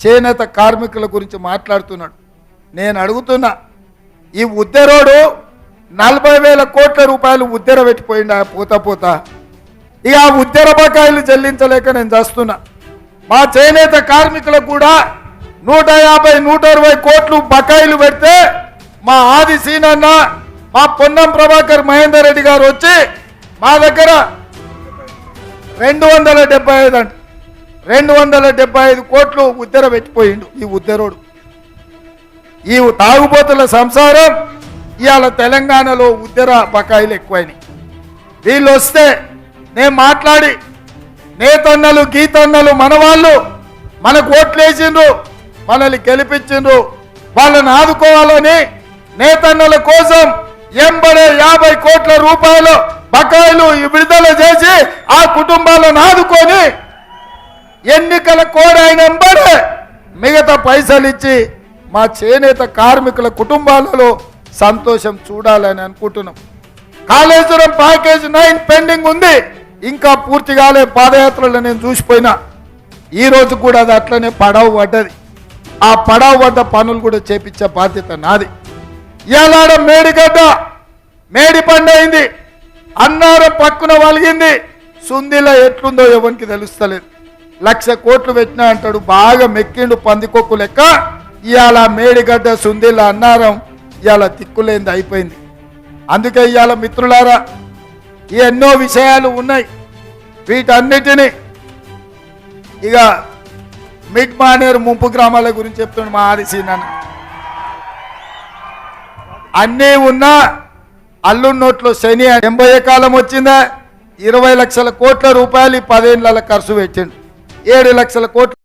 చేనేత కార్మికుల గురించి మాట్లాడుతున్నాడు. నేను అడుగుతున్నా ఈ ఉద్దెరోడు నలభై వేల కోట్ల రూపాయలు ఉద్దెర పెట్టిపోయింది ఆ పోతా పోతా. ఇక ఆ ఉద్దెర బకాయిలు చెల్లించలేక నేను చేస్తున్నా. మా చేనేత కార్మికులకు కూడా నూట యాభై నూట అరవై కోట్లు బకాయిలు పెడితే మా ఆది సీనన్న మా పొన్నం ప్రభాకర్ మహేందర్ రెడ్డి గారు వచ్చి మా దగ్గర రెండు వందల డెబ్బై ఐదు అంట. రెండు వందల డెబ్బై ఐదు కోట్లు ఉద్దెర పెట్టిపోయిండు ఈ ఉద్దెరోడు. ఈ తాగుబోతుల సంసారం ఇవాళ తెలంగాణలో ఉద్దెర బకాయిలు ఎక్కువైనాయి. వీళ్ళు వస్తే నేను మాట్లాడి నేతన్నలు గీతన్నలు మన వాళ్ళు మనకు ఓట్లేసిండ్రు మనల్ని గెలిపించిండ్రు వాళ్ళని ఆదుకోవాలని నేతన్నల కోసం ఎంబడే యాభై కోట్ల రూపాయలు బకాయిలు విడుదల చేసి ఆ కుటుంబాలను ఆదుకొని ఎన్నికల కోడ్ అయిన మిగతా పైసలు ఇచ్చి మా చేనేత కార్మికుల కుటుంబాలలో సంతోషం చూడాలని అనుకుంటున్నాం. కాళేశ్వరం ప్యాకేజ్ నైన్ పెండింగ్ ఉంది. ఇంకా పూర్తి కాలే పాదయాత్రలో నేను చూసిపోయినా. ఈరోజు కూడా అది అట్లనే పడవ పడ్డది. ఆ పడవ పడ్డ పనులు కూడా చేపించే బాధ్యత నాది. ఇలాడ మేడిగడ్డ మేడి పండైంది అన్నారం పక్కున వలిగింది. సుందిలో ఎట్లుందో ఎవరికి తెలుస్తలేదు. లక్ష కోట్లు పెట్టినా అంటాడు బాగా మెక్కిండు పందికొక్కు లెక్క. ఇవాళ మేడిగడ్డ సుందిల అన్నారం ఇవాళ తిక్కులేంది అయిపోయింది. అందుకే ఇవాళ మిత్రులారా ఎన్నో విషయాలు ఉన్నాయి. వీటన్నిటినీ ఇక మిడ్ మానేరు ముంపు గ్రామాల గురించి చెప్తున్నాడు మా ఆదిశీ నాన్న. అన్నీ ఉన్నా అల్లు నోట్లో శని ఎనభై కాలం వచ్చిందా? ఇరవై లక్షల కోట్ల రూపాయలు ఈ పదేళ్ళ ఖర్చు పెట్టిండు. ఏడు లక్షల కోట్లు